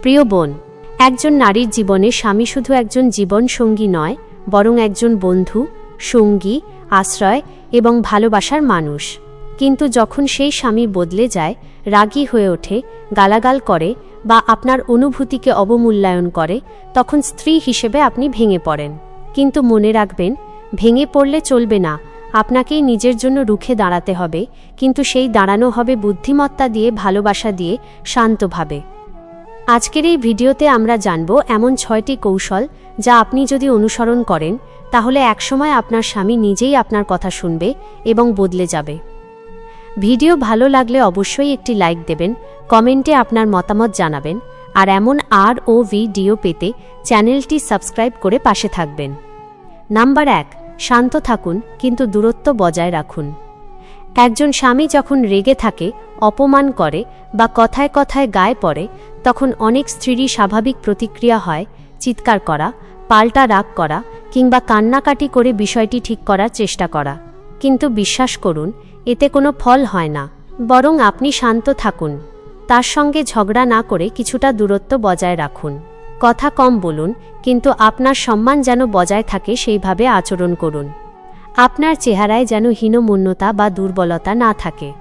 প্রিয় বোন, একজন নারীর জীবনে স্বামী শুধু একজন জীবন সঙ্গী নয়, বরং একজন বন্ধু, সঙ্গী, আশ্রয় এবং ভালোবাসার মানুষ। কিন্তু যখন সেই স্বামী বদলে যায়, রাগী হয়ে ওঠে, গালাগাল করে বা আপনার অনুভূতিকে অবমূল্যায়ন করে, তখন স্ত্রী হিসেবে আপনি ভেঙে পড়েন। কিন্তু মনে রাখবেন, ভেঙে পড়লে চলবে না, আপনাকেই নিজের জন্য রুখে দাঁড়াতে হবে, কিন্তু সেই দাঁড়ানো হবে বুদ্ধিমত্তা দিয়ে, ভালোবাসা দিয়ে, শান্তভাবে। আজকের এই ভিডিওতে আমরা জানব এমন ছয়টি কৌশল যা আপনি যদি অনুসরণ করেন, তাহলে একসময় আপনার স্বামী নিজেই আপনার কথা শুনবে এবং বদলে যাবে। ভিডিও ভালো লাগলে অবশ্যই একটি লাইক দেবেন, কমেন্টে আপনার মতামত জানাবেন, আর এমন আর ও ভিডিও পেতে চ্যানেলটি সাবস্ক্রাইব করে পাশে থাকবেন। নাম্বার এক, শান্ত থাকুন, কিন্তু দূরত্ব বজায় রাখুন। একজন স্বামী যখন রেগে থাকে, অপমান করে বা কথায় কথায় গায়ে পড়ে, তখন অনেক স্ত্রীরই স্বাভাবিক প্রতিক্রিয়া হয়, চিৎকার করা, পাল্টা রাগ করা কিংবা কান্নাকাটি করে বিষয়টি ঠিক করার চেষ্টা করা। কিন্তু বিশ্বাস করুন, এতে কোনো ফল হয় না। বরং আপনি শান্ত থাকুন। তার সঙ্গে ঝগড়া না করে কিছুটা দূরত্ব বজায় রাখুন। কথা কম বলুন, কিন্তু আপনার সম্মান যেন বজায় থাকে সেইভাবে আচরণ করুন। আপনার চেহারায় যেন হীনমূন্যতা বা দুর্বলতা না থাকে।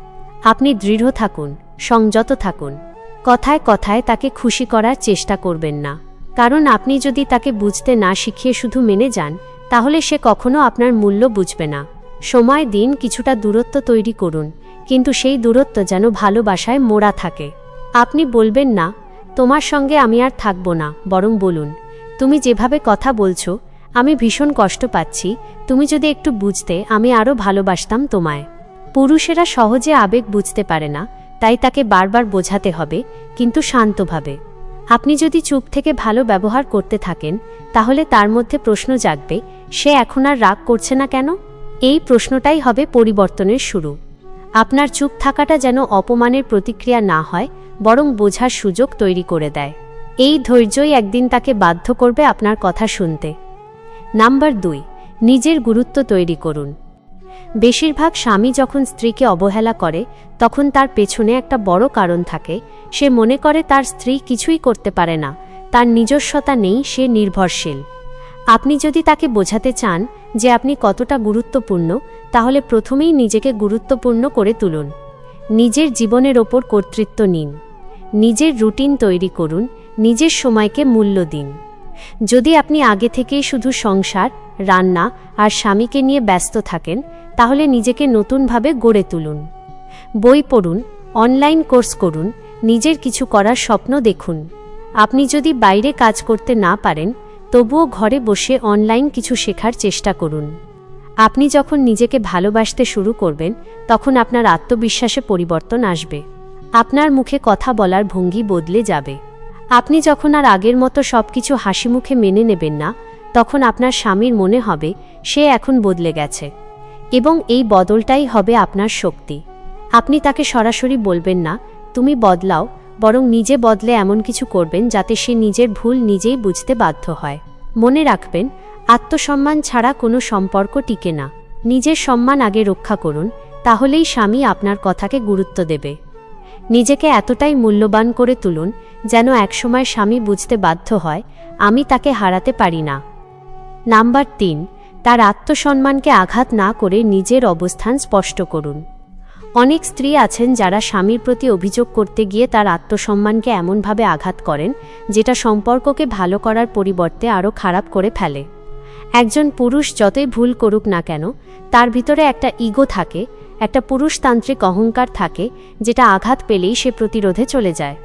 আপনি দৃঢ় থাকুন, সংযত থাকুন। কথায় কথায় তাকে খুশি করার চেষ্টা করবেন না। কারণ আপনি যদি তাকে বুঝতে না শিখিয়ে শুধু মেনে যান, তাহলে সে কখনো আপনার মূল্য বুঝবে না। সময়, দিন কিছুটা দূরত্ব তৈরি করুন, কিন্তু সেই দূরত্ব যেন ভালোবাসায় মোড়া থাকে। আপনি বলবেন, না, তোমার সঙ্গে আমি আর থাকব না। বরং বলুন, তুমি যেভাবে কথা বলছো আমি ভীষণ কষ্ট পাচ্ছি, তুমি যদি একটু বুঝতে, আমি আরও ভালোবাসতাম তোমায়। পুরুষেরা সহজে আবেগ বুঝতে পারে না, তাই তাকে বারবার বোঝাতে হবে, কিন্তু শান্তভাবে। আপনি যদি চুপ থেকে ভালো ব্যবহার করতে থাকেন, তাহলে তার মধ্যে প্রশ্ন জাগবে, সে এখন আর রাগ করছে না কেন? এই প্রশ্নটাই হবে পরিবর্তনের শুরু। আপনার চুপ থাকাটা যেন অপমানের প্রতিক্রিয়া না হয়, বরং বোঝার সুযোগ তৈরি করে দেয়। এই ধৈর্যই একদিন তাকে বাধ্য করবে আপনার কথা শুনতে। নাম্বার দুই, নিজের গুরুত্ব তৈরি করুন। বেশিরভাগ স্বামী যখন স্ত্রীকে অবহেলা করে, তখন তার পেছনে একটা বড় কারণ থাকে, সে মনে করে তার স্ত্রী কিছুই করতে পারে না, তার নিজস্বতা নেই, সে নির্ভরশীল। আপনি যদি তাকে বোঝাতে চান যে আপনি কতটা গুরুত্বপূর্ণ, তাহলে প্রথমেই নিজেকে গুরুত্বপূর্ণ করে তুলুন। নিজের জীবনের ওপর কর্তৃত্ব নিন। নিজের রুটিন তৈরি করুন, নিজের সময়কে মূল্য দিন। যদি আপনি আগে থেকেই শুধু সংসার, রান্না আর স্বামীকে নিয়ে ব্যস্ত থাকেন, তাহলে নিজেকে নতুনভাবে গড়ে তুলুন। বই পড়ুন, অনলাইন কোর্স করুন, নিজের কিছু করার স্বপ্ন দেখুন। আপনি যদি বাইরে কাজ করতে না পারেন, তবুও ঘরে বসে অনলাইন কিছু শেখার চেষ্টা করুন। আপনি যখন নিজেকে ভালোবাসতে শুরু করবেন, তখন আপনার আত্মবিশ্বাসে পরিবর্তন আসবে। আপনার মুখে কথা বলার ভঙ্গি বদলে যাবে। আপনি যখন আর আগের মতো সব কিছু হাসি মুখে মেনে নেবেন না, তখন আপনার স্বামীর মনে হবে, সে এখন বদলে গেছে। এবং এই বদলটাই হবে আপনার শক্তি। আপনি তাকে সরাসরি বলবেন না, তুমি বদলাও, বরং নিজে বদলে এমন কিছু করবেন যাতে সে নিজের ভুল নিজেই বুঝতে বাধ্য হয়। মনে রাখবেন, আত্মসম্মান ছাড়া কোনো সম্পর্ক টিকে না। নিজের সম্মান আগে রক্ষা করুন, তাহলেই স্বামী আপনার কথাকে গুরুত্ব দেবে। নিজেকে এতটাই মূল্যবান করে তুলুন, যেন একসময় স্বামী বুঝতে বাধ্য হয়, আমি তাকে হারাতে পারি না। নাম্বার তিন, তার আত্মসম্মানকে আঘাত না করে নিজের অবস্থান স্পষ্ট করুন। অনেক স্ত্রী আছেন যারা স্বামীর প্রতি অভিযোগ করতে গিয়ে তার আত্মসম্মানকে এমনভাবে আঘাত করেন, যেটা সম্পর্ককে ভালো করার পরিবর্তে আরও খারাপ করে ফেলে। একজন পুরুষ যতই ভুল করুক না কেন, তার ভিতরে একটা ইগো থাকে একটা পুরুষতান্ত্রিক অহংকার থাকে, যেটা আঘাত পেলেই সে প্রতিরোধে চলে যায়।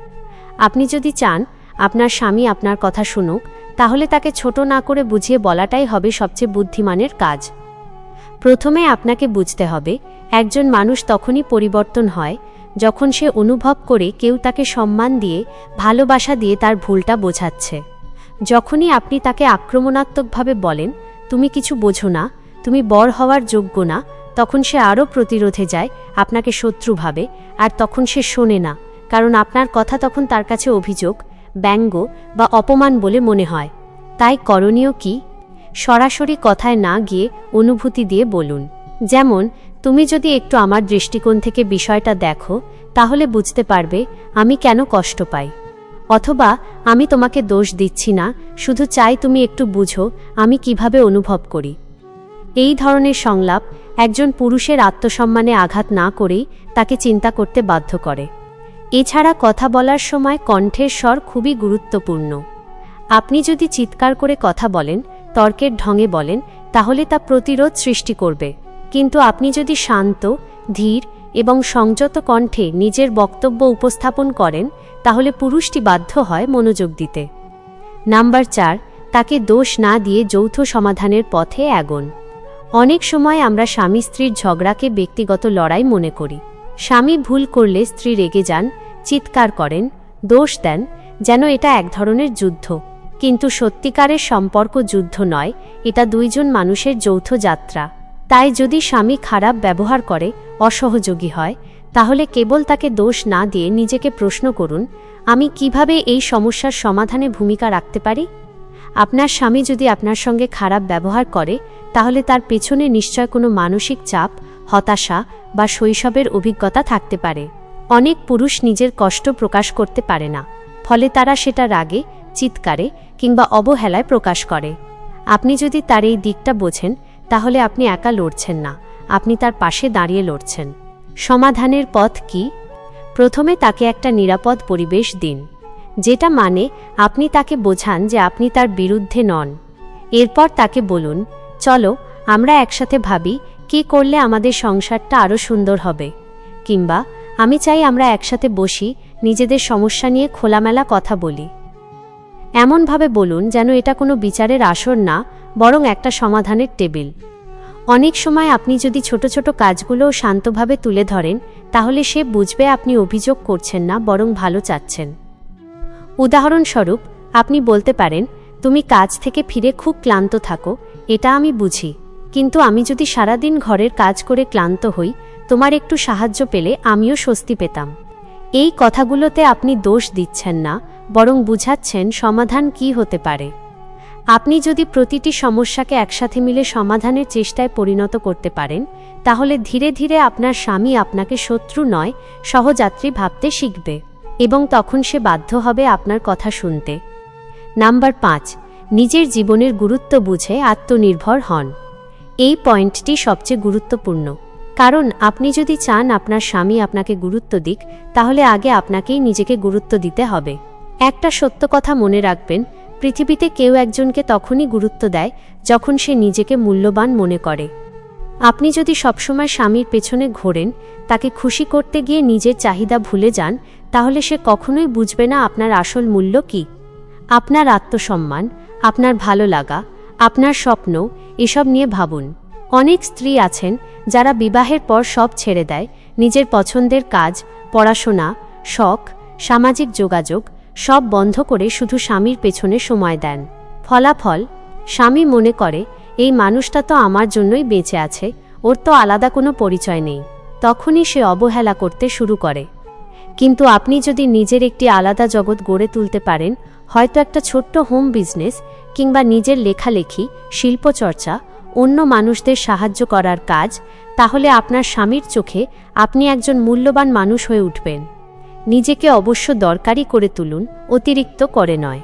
আপনি যদি চান, আপনার স্বামী আপনার কথা শুনুক, তাহলে তাকে ছোট না করে বুঝিয়ে বলাটাই হবে সবচেয়ে বুদ্ধিমানের কাজ। প্রথমে আপনাকে বুঝতে হবে, একজন মানুষ তখনই পরিবর্তন হয়, যখন সে অনুভব করে কেউ তাকে সম্মান দিয়ে, ভালোবাসা দিয়ে তার ভুলটা বোঝাচ্ছে। যখনই আপনি তাকে আক্রমণাত্মকভাবে বলেন, তুমি কিছু বোঝো না, তুমি বর হওয়ার যোগ্য না তখন সে আরও প্রতিরোধে যায়, আপনাকে শত্রু ভাবে, আর তখন সে শোনে না, কারণ আপনার কথা তখন তার কাছে অভিযোগ, ব্যঙ্গ বা অপমান বলে মনে হয়। তাই করণীয় কি? সরাসরি কথায় না গিয়ে অনুভূতি দিয়ে বলুন। যেমন, তুমি যদি একটু আমার দৃষ্টিকোণ থেকে বিষয়টা দেখো, তাহলে বুঝতে পারবে আমি কেন কষ্ট পাই। অথবা, আমি তোমাকে দোষ দিচ্ছি না, শুধু চাই তুমি একটু বুঝো আমি কীভাবে অনুভব করি। এই ধরনের সংলাপ একজন পুরুষের আত্মসম্মানে আঘাত না করেই তাকে চিন্তা করতে বাধ্য করে। এছাড়া কথা বলার সময় কণ্ঠের স্বর খুবই গুরুত্বপূর্ণ। আপনি যদি চিৎকার করে কথা বলেন, তর্কের ঢঙে বলেন, তাহলে তা প্রতিরোধ সৃষ্টি করবে। কিন্তু আপনি যদি শান্ত, ধীর এবং সংযত কণ্ঠে নিজের বক্তব্য উপস্থাপন করেন, তাহলে পুরুষটি বাধ্য হয় মনোযোগ দিতে। নাম্বার চার, তাকে দোষ না দিয়ে যৌথ সমাধানের পথে এগোন। অনেক সময় আমরা স্বামী স্ত্রীর ঝগড়াকে ব্যক্তিগত লড়াই মনে করি। স্বামী ভুল করলে স্ত্রী রেগে যান, চিৎকার করেন, দোষ দেন, যেন এটা এক ধরনের যুদ্ধ। কিন্তু সত্যিকারের সম্পর্ক যুদ্ধ নয়, এটা দুইজন মানুষের যৌথ যাত্রা। তাই যদি স্বামী খারাপ ব্যবহার করে, অসহযোগী হয়, তাহলে কেবল তাকে দোষ না দিয়ে নিজেকে প্রশ্ন করুন, আমি কীভাবে এই সমস্যার সমাধানে ভূমিকা রাখতে পারি? আপনার স্বামী যদি আপনার সঙ্গে খারাপ ব্যবহার করে, তাহলে তার পেছনে নিশ্চয় কোনো মানসিক চাপ, হতাশা বা শৈশবের অভিজ্ঞতা থাকতে পারে। অনেক পুরুষ নিজের কষ্ট প্রকাশ করতে পারে না, ফলে তারা সেটা রাগে, চিৎকারে কিংবা অবহেলায় প্রকাশ করে। আপনি যদি তার এই দিকটা বোঝেন, তাহলে আপনি একা লড়ছেন না, আপনি তার পাশে দাঁড়িয়ে লড়ছেন। সমাধানের পথ কি? প্রথমে তাকে একটা নিরাপদ পরিবেশ দিন। যেটা মানে আপনি তাকে বোঝান যে আপনি তার বিরুদ্ধে নন। এরপর তাকে বলুন, চলো, আমরা একসাথে ভাবি কি করলে আমাদের সংসারটা আরও সুন্দর হবে। কিংবা আমি চাই আমরা একসাথে বসি, নিজেদের সমস্যা নিয়ে খোলামেলা কথা বলি। এমনভাবে বলুন যেন এটা কোনো বিচারের আসর না, বরং একটা সমাধানের টেবিল। অনেক সময় আপনি যদি ছোট ছোট কাজগুলোও শান্তভাবে তুলে ধরেন, তাহলে সে বুঝবে আপনি অভিযোগ করছেন না, বরং ভালো চাচ্ছেন। উদাহরণস্বরূপ, আপনি বলতে পারেন, তুমি কাজ থেকে ফিরে খুব ক্লান্ত থাকো, এটা আমি বুঝি। কিন্তু আমি যদি সারাদিন ঘরের কাজ করে ক্লান্ত হই, তোমার একটু সাহায্য পেলে আমিও স্বস্তি পেতাম। এই কথাগুলোতে আপনি দোষ দিচ্ছেন না, বরং বুঝাচ্ছেন সমাধান কি হতে পারে। আপনি যদি প্রতিটি সমস্যাকে একসাথে মিলে সমাধানের চেষ্টায় পরিণত করতে পারেন, তাহলে ধীরে ধীরে আপনার স্বামী আপনাকে শত্রু নয়, সহযাত্রী ভাবতে শিখবে। এবং তখন সে বাধ্য হবে আপনার কথা শুনতে। নাম্বার পাঁচ, নিজের জীবনের গুরুত্ব বুঝে আত্মনির্ভর হন। এই পয়েন্টটি সবচেয়ে গুরুত্বপূর্ণ। কারণ আপনি যদি চান আপনার স্বামী আপনাকে গুরুত্ব দিক, তাহলে আগে আপনাকেই নিজেকে গুরুত্ব দিতে হবে। একটা সত্য কথা মনে রাখবেন, পৃথিবীতে কেউ একজনকে তখনই গুরুত্ব দেয় যখন সে নিজেকে মূল্যবান মনে করে। আপনি যদি সবসময় স্বামীর পেছনে ঘোরেন, তাকে খুশি করতে গিয়ে নিজের চাহিদা ভুলে যান তাহলে সে কখনোই বুঝবে না আপনার আসল মূল্য কী। আপনার আত্মসম্মান, আপনার ভালো লাগা, আপনার স্বপ্ন, এসব নিয়ে ভাবুন। অনেক স্ত্রী আছেন যারা বিবাহের পর সব ছেড়ে দেয়, নিজের পছন্দের কাজ, পড়াশোনা, শখ, সামাজিক যোগাযোগ, সব বন্ধ করে শুধু স্বামীর পেছনে সময় দেন। ফলাফল, স্বামী মনে করে, এই মানুষটা তো আমার জন্যই বেঁচে আছে, ওর তো আলাদা কোনো পরিচয় নেই। তখনই সে অবহেলা করতে শুরু করে। কিন্তু আপনি যদি নিজের একটি আলাদা জগৎ গড়ে তুলতে পারেন, হয়তো একটা ছোট্ট হোম বিজনেস কিংবা নিজের লেখালেখি, শিল্পচর্চা, অন্য মানুষদের সাহায্য করার কাজ, তাহলে আপনার স্বামীর চোখে আপনি একজন মূল্যবান মানুষ হয়ে উঠবেন। নিজেকে অবশ্য দরকারি করে তুলুন, অতিরিক্ত করে নয়।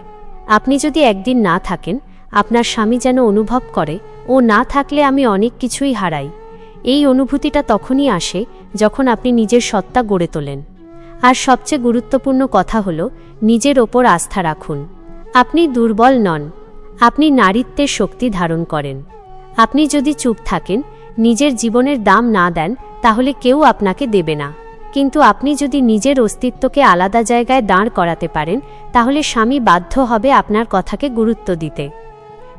আপনি যদি একদিন না থাকেন, আপনার স্বামী যেন অনুভব করে, ও না থাকলে আমি অনেক কিছুই হারাই। এই অনুভূতিটা তখনই আসে যখন আপনি নিজের সত্তা গড়ে তোলেন। আর সবচেয়ে গুরুত্বপূর্ণ কথা হল, নিজের ওপর আস্থা রাখুন। আপনি দুর্বল নন। আপনি নারীত্বের শক্তি ধারণ করেন। আপনি যদি চুপ থাকেন, নিজের জীবনের দাম না দেন, তাহলে কেউ আপনাকে দেবে না। কিন্তু আপনি যদি নিজের অস্তিত্বকে আলাদা জায়গায় দাঁড় করাতে পারেন, তাহলে স্বামী বাধ্য হবে আপনার কথাকে গুরুত্ব দিতে।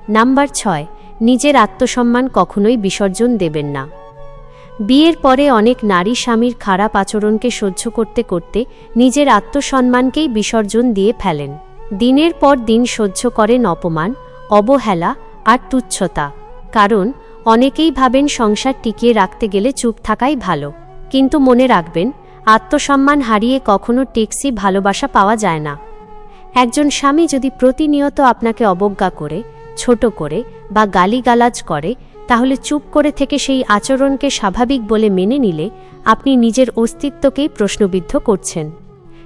নাম্বার ছয়, নিজের আত্মসম্মান কখনোই বিসর্জন দেবেন না। বিয়ের পরে অনেক নারী স্বামীর খারাপ আচরণকে সহ্য করতে করতে নিজের আত্মসম্মানকেই বিসর্জন দিয়ে ফেলেন। দিনের পর দিন সহ্য করেন অপমান, অবহেলা আর তুচ্ছতা। কারণ, অনেকেই ভাবেন সংসার টিকিয়ে রাখতে গেলে চুপ থাকাই ভালো। কিন্তু মনে রাখবেন, আত্মসম্মান হারিয়ে কখনো টেক্সি ভালোবাসা পাওয়া যায় না। একজন স্বামী যদি প্রতিনিয়ত আপনাকে অবজ্ঞা করে, ছোট করে বা গালিগালাজ করে তাহলে চুপ করে থেকে সেই আচরণকে স্বাভাবিক বলে মেনে নিলে আপনি নিজের অস্তিত্বকেই প্রশ্নবিদ্ধ করছেন।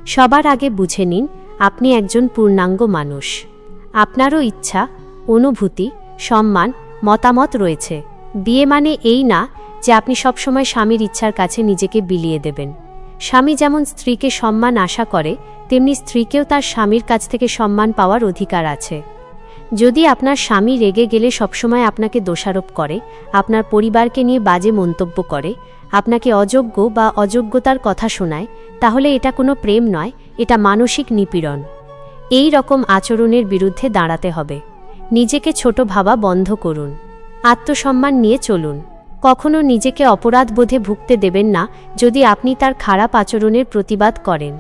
সবার আগে বুঝে নিন, আপনি একজন পূর্ণাঙ্গ মানুষ। আপনারও ইচ্ছা, অনুভূতি, সম্মান, মতামত রয়েছে। বিয়ে মানে এই না যে আপনি সবসময় স্বামীর ইচ্ছার কাছে নিজেকে বিলিয়ে দেবেন। স্বামী যেমন স্ত্রীকে সম্মান আশা করে, তেমনি স্ত্রীকেও তার স্বামীর কাছ থেকে সম্মান পাওয়ার অধিকার আছে। যদি আপনার স্বামী রেগে গেলে সবসময় আপনাকে দোষারোপ করে, আপনার পরিবারকে নিয়ে বাজে মন্তব্য করে, আপনাকে অযোগ্য বা অযোগ্যতার কথা শোনায়, তাহলে এটা কোনো প্রেম নয়, এটা মানসিক নিপীড়ন। এই রকম আচরণের বিরুদ্ধে দাঁড়াতে হবে। নিজেকে ছোট ভাবা বন্ধ করুন। আত্মসম্মান নিয়ে চলুন। কখনো নিজেকে অপরাধ বোধে ভুগতে দেবেন না, যদি আপনি তার খারাপ আচরণের প্রতিবাদ করেন।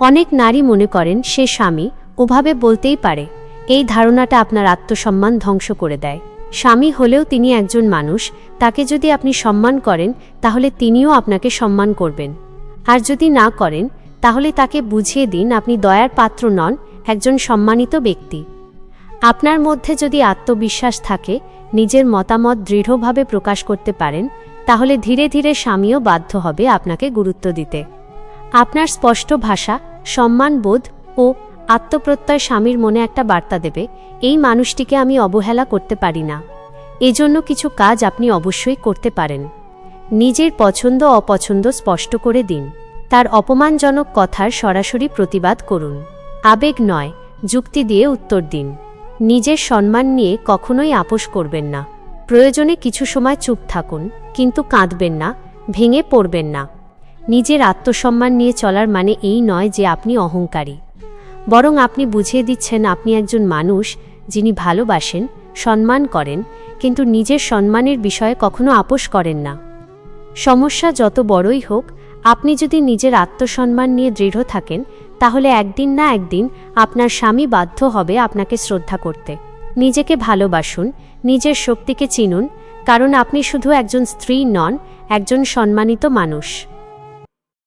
অনেক নারী মনে করেন, সে স্বামী, ওভাবে বলতেই পারে। এই ধারণাটা আপনার আত্মসম্মান ধ্বংস করে দেয়। স্বামী হলেও তিনি একজন মানুষ, তাকে যদি আপনি সম্মান করেন, তাহলে তিনিও আপনাকে সম্মান করবেন। আর যদি না করেন, তাহলে তাকে বুঝিয়ে দিন আপনি দয়ার পাত্র নন, একজন সম্মানিত ব্যক্তি। আপনার মধ্যে যদি আত্মবিশ্বাস থাকে, নিজের মতামত দৃঢ়ভাবে প্রকাশ করতে পারেন, তাহলে ধীরে ধীরে স্বামীও বাধ্য হবে আপনাকে গুরুত্ব দিতে। আপনার স্পষ্ট ভাষা সম্মানবোধ ও আত্মপ্রত্যয় স্বামীর মনে একটা বার্তা দেবে, এই মানুষটিকে আমি অবহেলা করতে পারি না। এজন্য কিছু কাজ আপনি অবশ্যই করতে পারেন। নিজের পছন্দ অপছন্দ স্পষ্ট করে দিন। তার অপমানজনক কথার সরাসরি প্রতিবাদ করুন। আবেগ নয়, যুক্তি দিয়ে উত্তর দিন। নিজের সম্মান নিয়ে কখনোই আপোষ করবেন না। প্রয়োজনে কিছু সময় চুপ থাকুন, কিন্তু কাঁদবেন না, ভেঙে পড়বেন না। নিজের আত্মসম্মান নিয়ে চলার মানে এই নয় যে আপনি অহংকারী। বরং আপনি বুঝিয়ে দিচ্ছেন আপনি একজন মানুষ যিনি ভালোবাসেন, সম্মান করেন, কিন্তু নিজের সম্মানের বিষয়ে কখনো আপোষ করেন না। সমস্যা যত বড়ই হোক, আপনি যদি নিজের আত্মসম্মান নিয়ে দৃঢ় থাকেন, তাহলে একদিন না একদিন আপনার স্বামী বাধ্য হবে আপনাকে শ্রদ্ধা করতে। নিজেকে ভালোবাসুন, নিজের শক্তিকে চিনুন, কারণ আপনি শুধু একজন স্ত্রী নন, একজন সম্মানিত মানুষ।